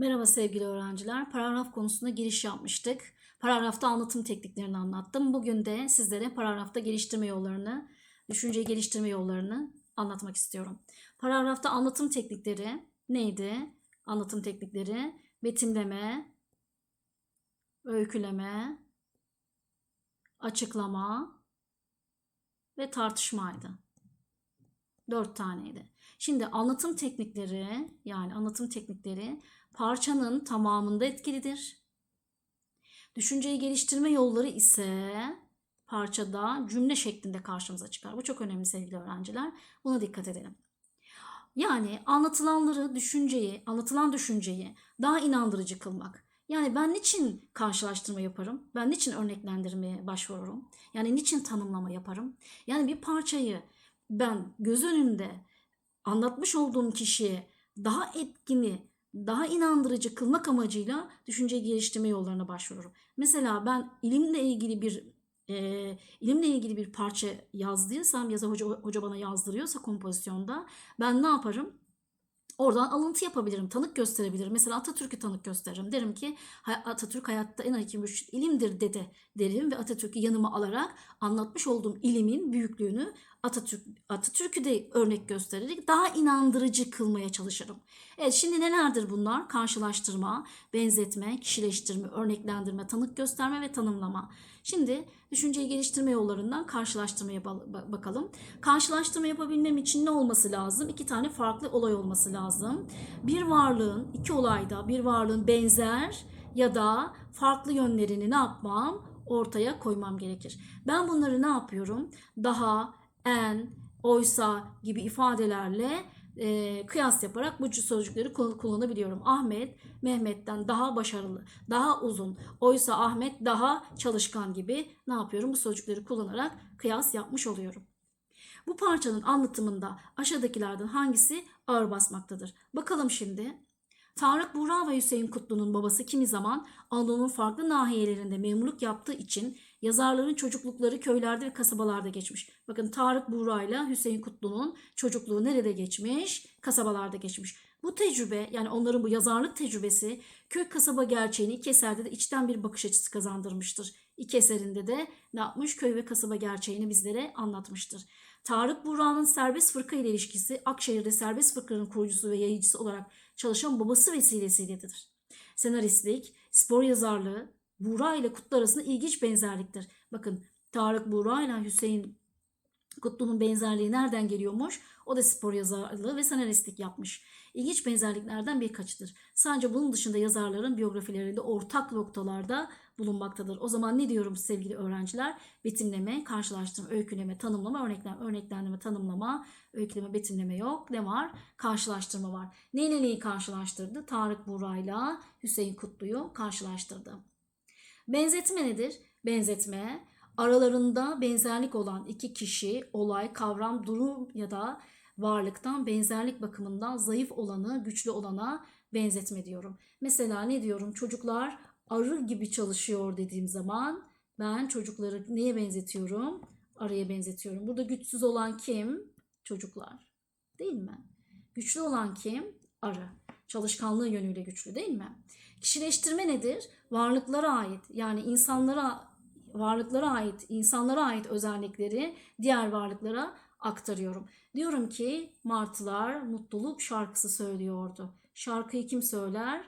Merhaba sevgili öğrenciler. Paragraf konusunda giriş yapmıştık. Paragrafta anlatım tekniklerini anlattım. Bugün de sizlere paragrafta geliştirme yollarını, düşünceyi geliştirme yollarını anlatmak istiyorum. Paragrafta anlatım teknikleri neydi? Anlatım teknikleri betimleme, öyküleme, açıklama ve tartışmaydı. Dört taneydi. Şimdi anlatım teknikleri yani anlatım teknikleri parçanın tamamında etkilidir. Düşünceyi geliştirme yolları ise parçada cümle şeklinde karşımıza çıkar. Bu çok önemli sevgili öğrenciler. Buna dikkat edelim. Yani anlatılanları, düşünceyi, anlatılan düşünceyi daha inandırıcı kılmak. Yani ben niçin karşılaştırma yaparım? Ben niçin örneklendirmeye başvururum? Yani niçin tanımlama yaparım? Yani bir parçayı ben göz önünde anlatmış olduğum kişiye daha etkini, daha inandırıcı kılmak amacıyla düşünce geliştirme yollarına başvururum. Mesela ben ilimle ilgili bir e, ilimle ilgili bir parça yazdıysam ya da hoca, hoca bana yazdırıyorsa kompozisyonda ben ne yaparım? Oradan alıntı yapabilirim, tanık gösterebilirim. Mesela Atatürk'ü tanık gösteririm. Derim ki Atatürk hayatta en hakim mürşit ilimdir dedi derim ve Atatürk'ü yanıma alarak anlatmış olduğum ilimin büyüklüğünü Atatürk Atatürk'ü de örnek göstererek daha inandırıcı kılmaya çalışırım. Evet şimdi nelerdir bunlar? Karşılaştırma, benzetme, kişileştirme, örneklendirme, tanık gösterme ve tanımlama. Şimdi düşünceyi geliştirme yollarından karşılaştırmaya bakalım. Karşılaştırma yapabilmem için ne olması lazım? İki tane farklı olay olması lazım. Bir varlığın, iki olayda bir varlığın benzer ya da farklı yönlerini ne yapmam? Ortaya koymam gerekir. Ben bunları ne yapıyorum? Daha, en, oysa gibi ifadelerle e, kıyas yaparak bu sözcükleri kullanabiliyorum. Ahmet Mehmet'ten daha başarılı, daha uzun. Oysa Ahmet daha çalışkan gibi ne yapıyorum? Bu sözcükleri kullanarak kıyas yapmış oluyorum. Bu parçanın anlatımında aşağıdakilerden hangisi ağır basmaktadır? Bakalım şimdi. Tarık Buğra ve Hüseyin Kutlu'nun babası kimi zaman Anadolu'nun farklı nahiyelerinde memurluk yaptığı için yazarların çocuklukları köylerde ve kasabalarda geçmiş. Bakın Tarık Buğra ile Hüseyin Kutlu'nun çocukluğu nerede geçmiş? Kasabalarda geçmiş. Bu tecrübe yani onların bu yazarlık tecrübesi köy kasaba gerçeğini iki eserde de içten bir bakış açısı kazandırmıştır. İki eserinde de ne yapmış? Köy ve kasaba gerçeğini bizlere anlatmıştır. Tarık Buğra'nın serbest fırka ile ilişkisi Akşehir'de serbest fırkanın kurucusu ve yayıcısı olarak çalışan babası vesilesiyledir. Senaristlik, spor yazarlığı, Buğra ile Kutlu arasında ilginç benzerliktir. Bakın Tarık Buğra ile Hüseyin Kutlu'nun benzerliği nereden geliyormuş? O da spor yazarlığı ve senaristlik yapmış. İlginç benzerliklerden birkaçıdır. Sadece bunun dışında yazarların biyografilerinde ortak noktalarda bulunmaktadır. O zaman ne diyorum sevgili öğrenciler? Betimleme, karşılaştırma, öyküleme, tanımlama, örneklem, örneklendirme, tanımlama, öyküleme, betimleme yok. Ne var? Karşılaştırma var. Neyle neyi karşılaştırdı? Tarık Buray'la Hüseyin Kutlu'yu karşılaştırdı. Benzetme nedir? Benzetme aralarında benzerlik olan iki kişi, olay, kavram, durum ya da varlıktan benzerlik bakımından zayıf olanı güçlü olana benzetme diyorum. Mesela ne diyorum? Çocuklar arı gibi çalışıyor dediğim zaman ben çocukları neye benzetiyorum? Arıya benzetiyorum. Burada güçsüz olan kim? Çocuklar. Değil mi? Güçlü olan kim? Arı. Çalışkanlığı yönüyle güçlü değil mi? Kişileştirme nedir? Varlıklara ait yani insanlara varlıklara ait, insanlara ait özellikleri diğer varlıklara aktarıyorum. Diyorum ki martılar mutluluk şarkısı söylüyordu. Şarkıyı kim söyler?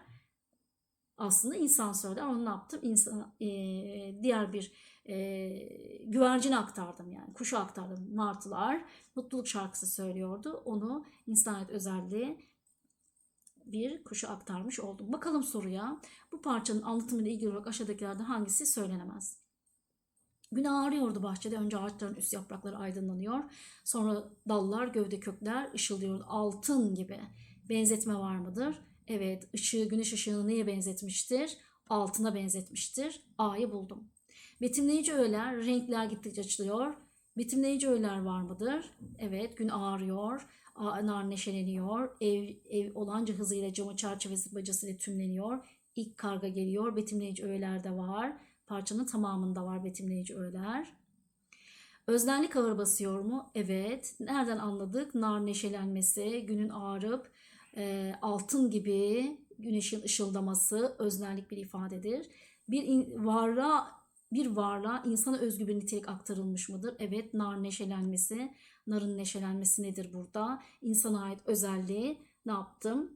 Aslında insan söyler. Onu ne yaptım? İnsan, e, diğer bir e, güvercine aktardım yani. Kuşu aktardım. Martılar mutluluk şarkısı söylüyordu. Onu insaniyet özelliği bir kuşu aktarmış oldum. Bakalım soruya. Bu parçanın anlatımıyla ilgili olarak aşağıdakilerden hangisi söylenemez? Gün ağrıyordu bahçede. Önce ağaçların üst yaprakları aydınlanıyor. Sonra dallar, gövde kökler ışıldıyor. Altın gibi. Benzetme var mıdır? Evet, ışığı, güneş ışığını neye benzetmiştir? Altına benzetmiştir. A'yı buldum. Betimleyici öğeler, renkler gittikçe açılıyor. Betimleyici öğeler var mıdır? Evet, gün ağrıyor. Nar neşeleniyor. Ev, ev olanca hızıyla camı çerçevesi bacasıyla tümleniyor. İlk karga geliyor. Betimleyici öğeler de var. Parçanın tamamında var betimleyici öğeler. Özlenlik ağır basıyor mu? Evet. Nereden anladık? Nar neşelenmesi, günün ağrıp e, altın gibi güneşin ışıldaması öznellik bir ifadedir. Bir in- varlığa bir varlığa insana özgü bir nitelik aktarılmış mıdır? Evet, nar neşelenmesi. Narın neşelenmesi nedir burada? İnsana ait özelliği ne yaptım?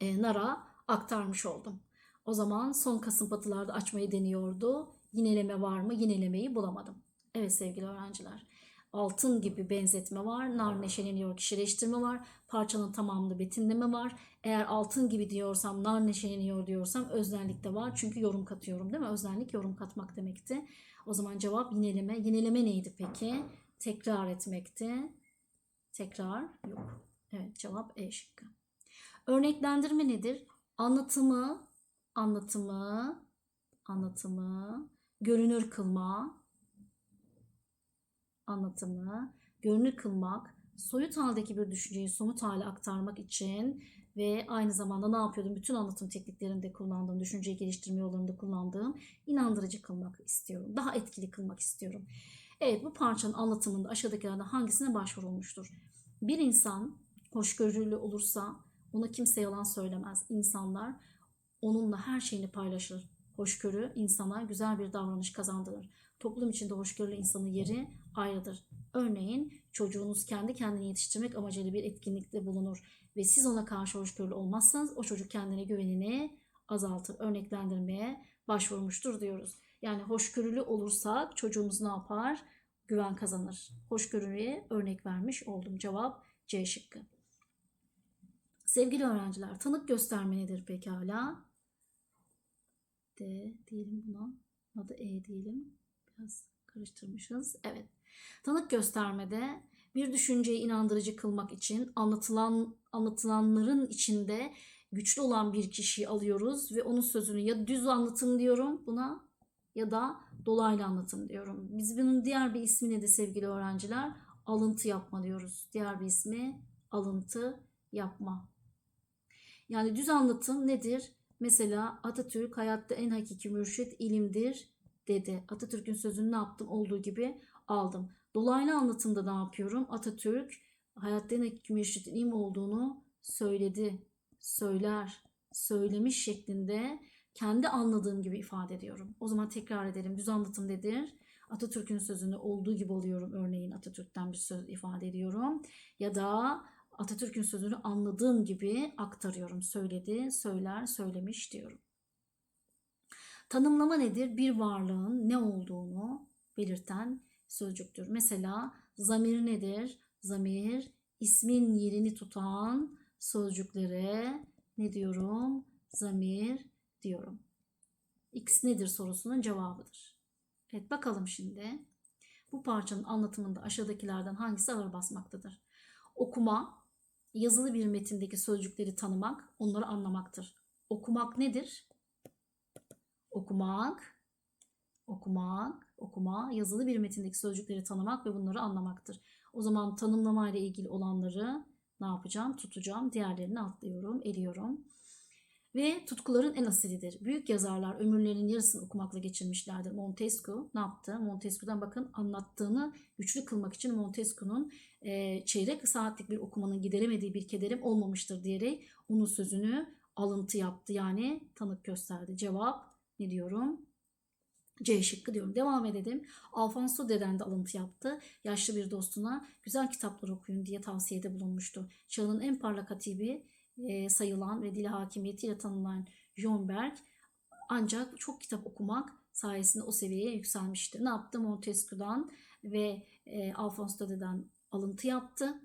E, nara aktarmış oldum. O zaman son kasımpatılarda açmayı deniyordu. Yineleme var mı? Yinelemeyi bulamadım. Evet sevgili öğrenciler. Altın gibi benzetme var. Nar neşeleniyor kişileştirme var. Parçanın tamamında betimleme var. Eğer altın gibi diyorsam, nar neşeleniyor diyorsam öznellik de var. Çünkü yorum katıyorum değil mi? Öznellik yorum katmak demekti. O zaman cevap yineleme. Yineleme neydi peki? Tekrar etmekti. Tekrar yok. Evet cevap E şıkkı. Örneklendirme nedir? Anlatımı, anlatımı, anlatımı, görünür kılma, anlatımı, görünür kılmak, soyut haldeki bir düşünceyi somut hale aktarmak için ve aynı zamanda ne yapıyordum? Bütün anlatım tekniklerinde kullandığım, düşünceyi geliştirme yollarında kullandığım inandırıcı kılmak istiyorum. Daha etkili kılmak istiyorum. Evet bu parçanın anlatımında aşağıdakilerden hangisine başvurulmuştur? Bir insan hoşgörülü olursa ona kimse yalan söylemez. İnsanlar onunla her şeyini paylaşır. Hoşgörü insana güzel bir davranış kazandırır. Toplum içinde hoşgörülü insanın yeri ayrıdır. Örneğin çocuğunuz kendi kendini yetiştirmek amacıyla bir etkinlikte bulunur ve siz ona karşı hoşgörülü olmazsanız o çocuk kendine güvenini azaltır. Örneklendirmeye başvurmuştur diyoruz. Yani hoşgörülü olursak çocuğumuz ne yapar? Güven kazanır. Hoşgörüye örnek vermiş oldum. Cevap C şıkkı. Sevgili öğrenciler, tanık gösterme nedir pekala? D diyelim buna. Buna da E diyelim. Biraz karıştırmışız. Evet. Tanık göstermede bir düşünceyi inandırıcı kılmak için anlatılan anlatılanların içinde güçlü olan bir kişiyi alıyoruz ve onun sözünü ya düz anlatım diyorum buna ya da dolaylı anlatım diyorum. Biz bunun diğer bir ismi ne de sevgili öğrenciler? Alıntı yapma diyoruz. Diğer bir ismi alıntı yapma. Yani düz anlatım nedir? Mesela Atatürk hayatta en hakiki mürşit ilimdir dedi. Atatürk'ün sözünü ne yaptım? Olduğu gibi aldım. Dolaylı anlatımda ne yapıyorum? Atatürk hayatta en hakiki mürşit ilim olduğunu söyledi, söyler, söylemiş şeklinde kendi anladığım gibi ifade ediyorum. O zaman tekrar edelim. Düz anlatım nedir? Atatürk'ün sözünü olduğu gibi alıyorum. Örneğin Atatürk'ten bir söz ifade ediyorum. Ya da Atatürk'ün sözünü anladığım gibi aktarıyorum. Söyledi, söyler, söylemiş diyorum. Tanımlama nedir? Bir varlığın ne olduğunu belirten sözcüktür. Mesela zamir nedir? Zamir ismin yerini tutan sözcüklere ne diyorum? Zamir diyorum. X nedir sorusunun cevabıdır. Evet bakalım şimdi. Bu parçanın anlatımında aşağıdakilerden hangisi ağır basmaktadır? Okuma, yazılı bir metindeki sözcükleri tanımak, onları anlamaktır. Okumak nedir? Okumak, okumak, okuma, yazılı bir metindeki sözcükleri tanımak ve bunları anlamaktır. O zaman tanımlama ile ilgili olanları ne yapacağım? Tutacağım. Diğerlerini atlıyorum, eliyorum. Ve tutkuların en asilidir. Büyük yazarlar ömürlerinin yarısını okumakla geçirmişlerdir. Montesquieu ne yaptı? Montesquieu'dan bakın anlattığını güçlü kılmak için Montesquieu'nun e, çeyrek saatlik bir okumanın gideremediği bir kederim olmamıştır diyerek onun sözünü alıntı yaptı. Yani tanık gösterdi. Cevap ne diyorum? C şıkkı diyorum. Devam edelim. Alfonso Deden de alıntı yaptı. Yaşlı bir dostuna güzel kitaplar okuyun diye tavsiyede bulunmuştu. Çağının en parlak hatibi e, sayılan ve dili hakimiyetiyle tanınan John Berg ancak çok kitap okumak sayesinde o seviyeye yükselmişti. Ne yaptı? Montesquieu'dan ve e, Alfonso Deden alıntı yaptı.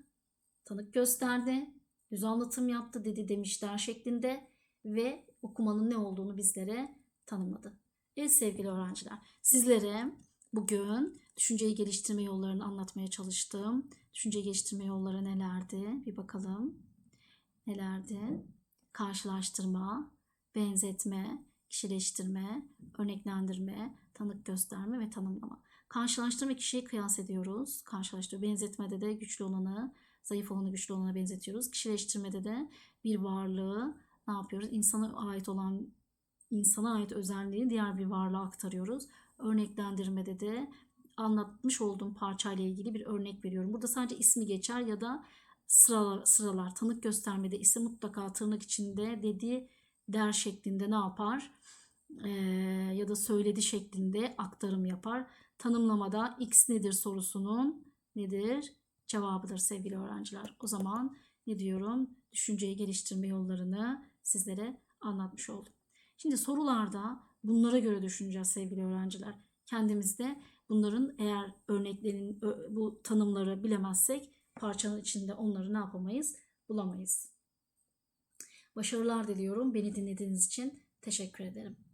Tanık gösterdi. Düz anlatım yaptı dedi demişler şeklinde ve okumanın ne olduğunu bizlere tanımladı. Evet sevgili öğrenciler, sizlere bugün düşünceyi geliştirme yollarını anlatmaya çalıştım. Düşünceyi geliştirme yolları nelerdi? Bir bakalım. Nelerdi? Karşılaştırma, benzetme, kişileştirme, örneklendirme, tanık gösterme ve tanımlama. Karşılaştırma kişiyi kıyas ediyoruz. Karşılaştırma, benzetmede de güçlü olanı, zayıf olanı güçlü olana benzetiyoruz. Kişileştirmede de bir varlığı ne yapıyoruz? İnsana ait olan insana ait özelliği diğer bir varlığa aktarıyoruz. Örneklendirmede de anlatmış olduğum parçayla ilgili bir örnek veriyorum. Burada sadece ismi geçer ya da sıralar, sıralar tanık göstermede ise mutlaka tırnak içinde dedi der şeklinde ne yapar? Ee, ya da söyledi şeklinde aktarım yapar. Tanımlamada x nedir sorusunun nedir? Cevabıdır sevgili öğrenciler. O zaman ne diyorum? Düşünceyi geliştirme yollarını sizlere anlatmış oldum. Şimdi sorularda bunlara göre düşüneceğiz sevgili öğrenciler. Kendimizde bunların eğer örneklerin bu tanımları bilemezsek parçanın içinde onları ne yapamayız? Bulamayız. Başarılar diliyorum. Beni dinlediğiniz için teşekkür ederim.